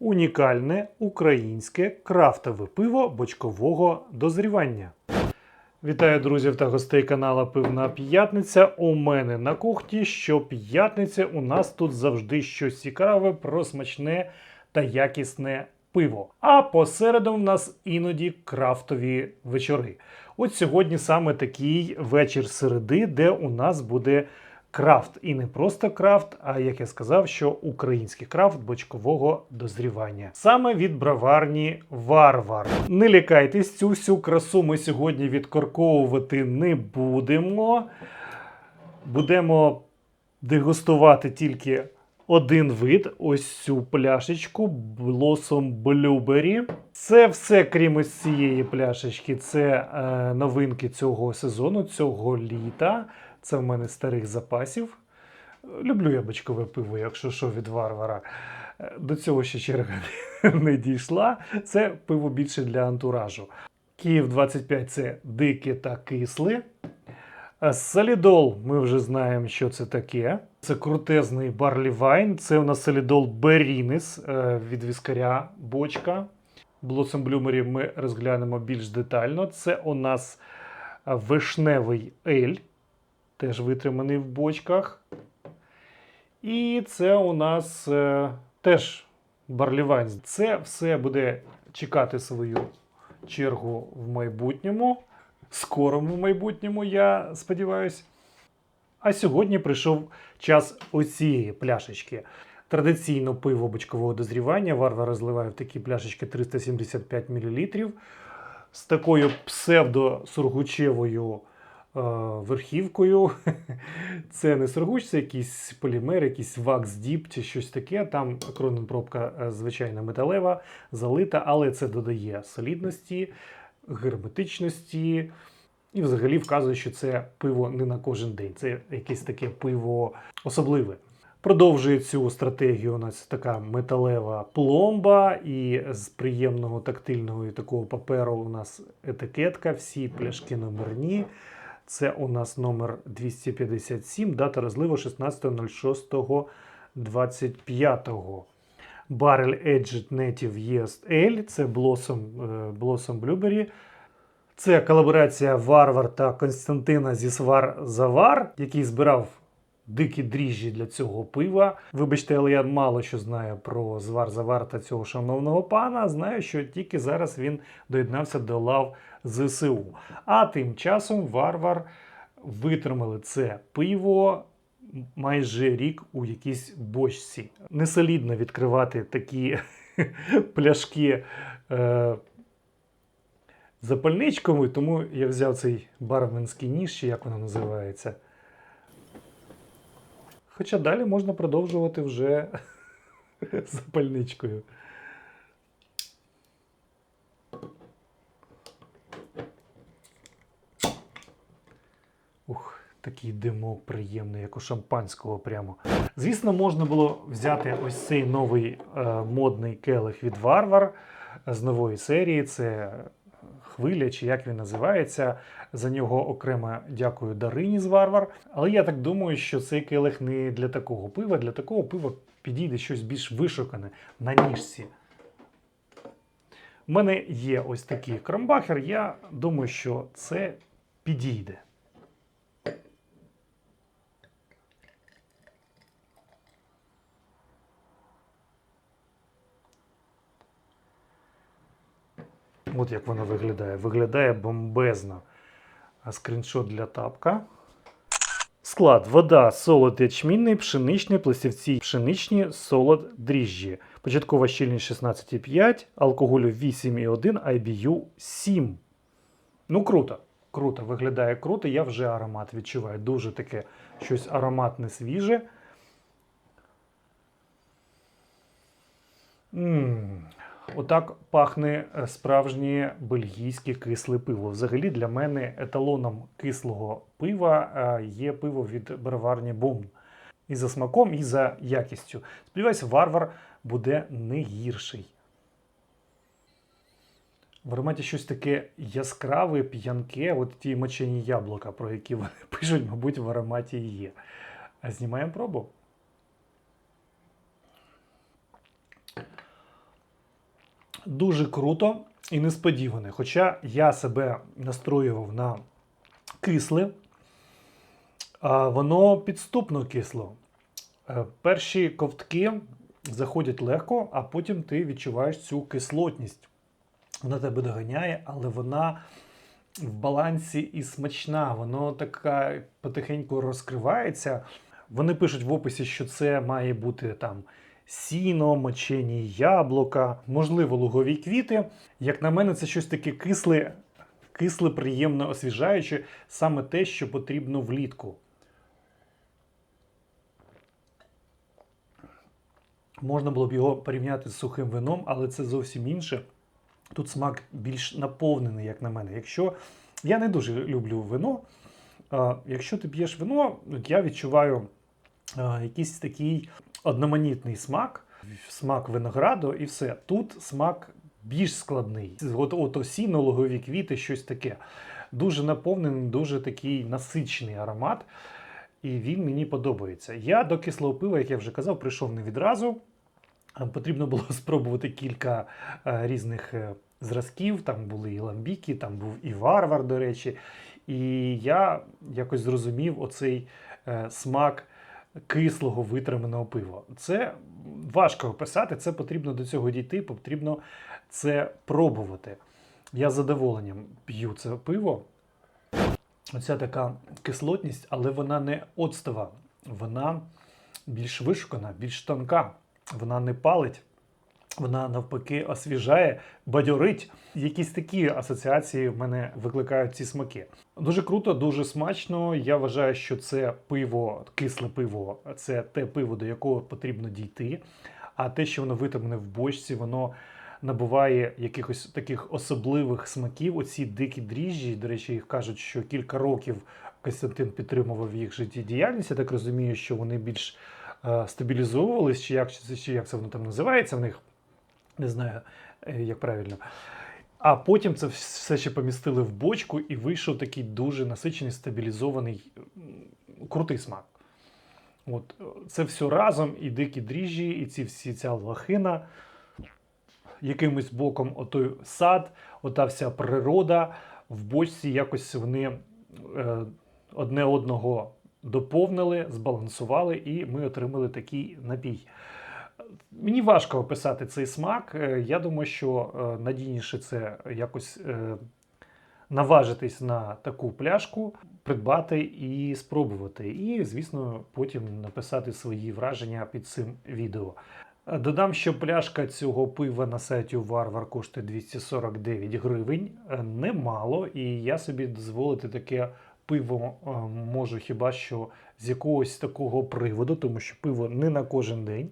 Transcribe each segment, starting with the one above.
унікальне українське крафтове пиво бочкового дозрівання. Вітаю друзів та гостей канала Пивна П'ятниця. У мене на кухні щоп'ятниці у нас тут завжди щось цікаве про смачне та якісне пиво. А посередом в нас іноді крафтові вечори. От сьогодні саме такий вечір середи, де у нас буде крафт. І не просто крафт, а як я сказав, що український крафт бочкового дозрівання. Саме від броварні Варвар. Не лякайтесь, цю всю красу ми сьогодні відкорковувати не будемо. Будемо дегустувати тільки один вид, ось цю пляшечку Blossom Blueberry. Це все, крім ось цієї пляшечки, це е, новинки цього сезону, цього літа. Це в мене старих запасів. Люблю я бочкове пиво, якщо що від варвара. До цього ще черга не дійшла. Це пиво більше для антуражу. Київ 25 це дике та кисле. Солідол, ми вже знаємо, що це таке. Це крутезний барлі вайн. Це у нас солідол Берінес від віскаря бочка. Bloomery ми розглянемо більш детально. Це у нас вишневий ель, теж витриманий в бочках. І це у нас е, теж барлі вайн. Це все буде чекати свою чергу в майбутньому скорому майбутньому, я сподіваюся. А сьогодні прийшов час оцієї пляшечки. Традиційно пиво бочкового дозрівання варвар розливає в такі пляшечки 375 мл з такою псевдо-сургучевою верхівкою. Це не сургуч, це якийсь полімер, якийсь вакс діп чи щось таке. Там кронен пробка е, звичайна металева, залита, але це додає солідності, герметичності. І взагалі вказує, що це пиво не на кожен день. Це якесь таке пиво особливе. Продовжує цю стратегію у нас така металева пломба, і з приємного тактильного і такого паперу у нас етикетка, всі пляшки номерні. Це у нас номер 257, дата розливу 16.06.25. Барель Edged Native Yeast L. це Blossom, е, Blossom Blueberry. Це колаборація Варвар та Константина зі Свар Завар, який збирав дикі дріжджі для цього пива. Вибачте, але я мало що знаю про звар Завар та цього шановного пана. Знаю, що тільки зараз він доєднався до лав ЗСУ. А тим часом Варвар витримали це пиво. Майже рік у якійсь бочці. Несолідно відкривати такі пляшки е, запальничками, тому я взяв цей барменський ніж, чи як воно називається. Хоча далі можна продовжувати вже запальничкою. Ух, такий димок приємний, як у шампанського прямо. Звісно, можна було взяти ось цей новий е, модний келих від Варвар з нової серії. Це хвиля, чи як він називається. За нього окремо дякую Дарині з Варвар. Але я так думаю, що цей келих не для такого пива. Для такого пива підійде щось більш вишукане на ніжці. У мене є ось такий крамбахер. Я думаю, що це підійде. От як воно виглядає. Виглядає бомбезно. Скріншот для тапка. Склад: вода, солод ячмінний, пшеничний, пластівці пшеничні, солод, дріжджі. Початкова щільність 16,5, алкоголю 8,1, IBU 7. Ну, круто. Круто, виглядає круто. Я вже аромат відчуваю. Дуже таке щось ароматне свіже. Ммм. Отак пахне е, справжнє бельгійське кисле пиво. Взагалі для мене еталоном кислого пива е, є пиво від броварні Бум. І за смаком, і за якістю. Сподіваюся, варвар буде не гірший. В ароматі щось таке яскраве, п'янке, от ті мочені яблука, про які вони пишуть, мабуть, в ароматі і є. Знімаємо пробу. Дуже круто і несподіване. Хоча я себе настроював на кисле, воно підступно кисло. Е, Перші ковтки заходять легко, а потім ти відчуваєш цю кислотність. Вона тебе доганяє, але вона в балансі і смачна. Воно така потихеньку розкривається. Вони пишуть в описі, що це має бути там сіно, мочені яблука, можливо, лугові квіти. Як на мене, це щось таке кисле, кисле, приємно освіжаюче, саме те, що потрібно влітку. Можна було б його порівняти з сухим вином, але це зовсім інше. Тут смак більш наповнений, як на мене. Якщо я не дуже люблю вино, якщо ти п'єш вино, я відчуваю якийсь такий одноманітний смак, смак винограду і все. Тут смак більш складний. От, от осінно, лугові квіти, щось таке. Дуже наповнений, дуже такий насичений аромат. І він мені подобається. Я до кислого пива, як я вже казав, прийшов не відразу. Е, Потрібно було спробувати кілька е, різних е, зразків. Там були і ламбіки, там був і варвар, до речі. І я якось зрозумів оцей смак кислого витриманого пива. Це важко описати, це потрібно до цього дійти, потрібно це пробувати. Я з задоволенням п'ю це пиво. Оця така кислотність, але вона не оцтова, вона більш вишукана, більш тонка, вона не палить, вона навпаки освіжає, бадьорить. Якісь такі асоціації в мене викликають ці смаки. Дуже круто, дуже смачно. Я вважаю, що це пиво, кисле пиво, це те пиво, до якого потрібно дійти. А те, що воно витримане в бочці, воно набуває якихось таких особливих смаків. Оці дикі дріжджі, до речі, їх кажуть, що кілька років Костянтин підтримував їх життєдіяльність. Я так розумію, що вони більш е, стабілізовувались, чи як, чи як це воно там називається в них. Не знаю, е, як правильно. А потім це все ще помістили в бочку і вийшов такий дуже насичений, стабілізований, крутий смак. От, це все разом, і дикі дріжджі, і ці всі ця лохина, якимось боком отой сад, ота вся природа в бочці якось вони е, одне одного доповнили, збалансували, і ми отримали такий напій. Мені важко описати цей смак. Е, Я думаю, що е, надійніше це якось е, наважитись на таку пляшку, придбати і спробувати. І, звісно, потім написати свої враження під цим відео. Додам, що пляшка цього пива на сайті Варвар коштує 249 гривень. Немало, і я собі дозволити таке пиво можу хіба що з якогось такого приводу, тому що пиво не на кожен день.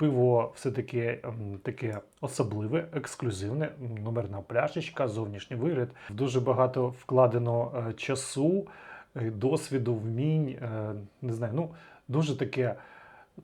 Пиво все-таки ем, таке особливе, ексклюзивне, номерна пляшечка, зовнішній вигляд. Дуже багато вкладено е, часу, е, досвіду, вмінь. е, Не знаю, ну дуже таке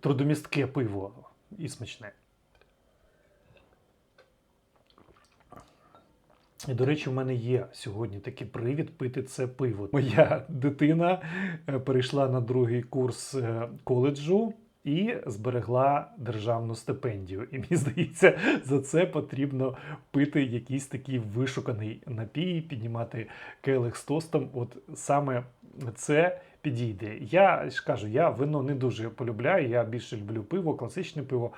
трудомістке пиво і смачне. І, до речі, в мене є сьогодні такий привід пити це пиво. Моя дитина перейшла на другий курс коледжу і зберегла державну стипендію. І мені здається, за це потрібно пити якийсь такий вишуканий напій, піднімати келих з тостом. От саме це підійде. Я ж кажу, я вино не дуже полюбляю. Я більше люблю пиво, класичне пиво.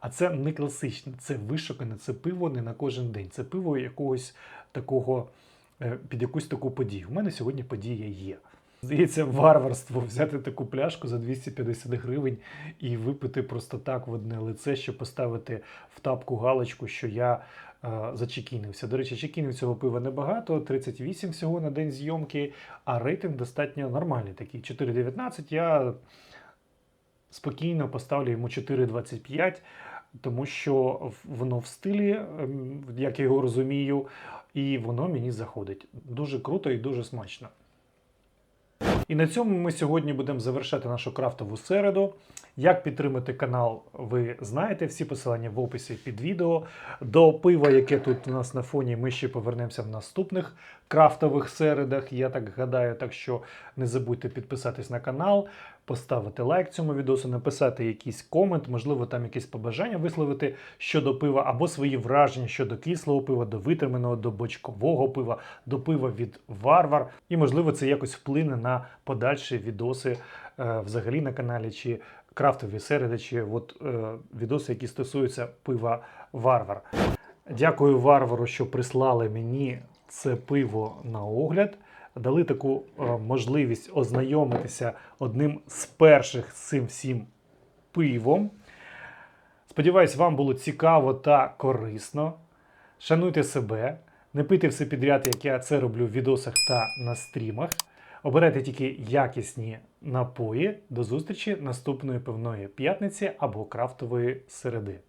А це не класичне, це вишукане, це пиво не на кожен день. Це пиво якогось такого е, під якусь таку подію. У мене сьогодні подія є. Здається, варварство взяти таку пляшку за 250 гривень і випити просто так в одне лице, щоб поставити в тапку галочку, що я е, зачекінився. До речі, чекінів цього пива небагато, 38 всього на день зйомки, а рейтинг достатньо нормальний такий. 4,19. Я спокійно поставлю йому 4,25, тому що воно в стилі, ем, як я його розумію, і воно мені заходить. Дуже круто і дуже смачно. І на цьому ми сьогодні будемо завершати нашу крафтову середу. Як підтримати канал, ви знаєте, всі посилання в описі під відео. До пива, яке тут у нас на фоні, ми ще повернемося в наступних крафтових середах. Я так гадаю, так що не забудьте підписатись на канал, поставити лайк цьому відосу, написати якийсь комент, можливо, там якісь побажання висловити щодо пива, або свої враження щодо кислого пива, до витриманого, до бочкового пива, до пива від варвар. І, можливо, це якось вплине на подальші відоси е, взагалі на каналі, чи крафтові середи, чи от, е, відоси, які стосуються пива варвар. Дякую варвару, що прислали мені це пиво на огляд. Дали таку е, можливість ознайомитися одним з перших з цим всім пивом. Сподіваюсь, вам було цікаво та корисно. Шануйте себе, не пийте все підряд, як я це роблю в відосах та на стрімах. Обирайте тільки якісні напої. До зустрічі наступної пивної п'ятниці або крафтової середи.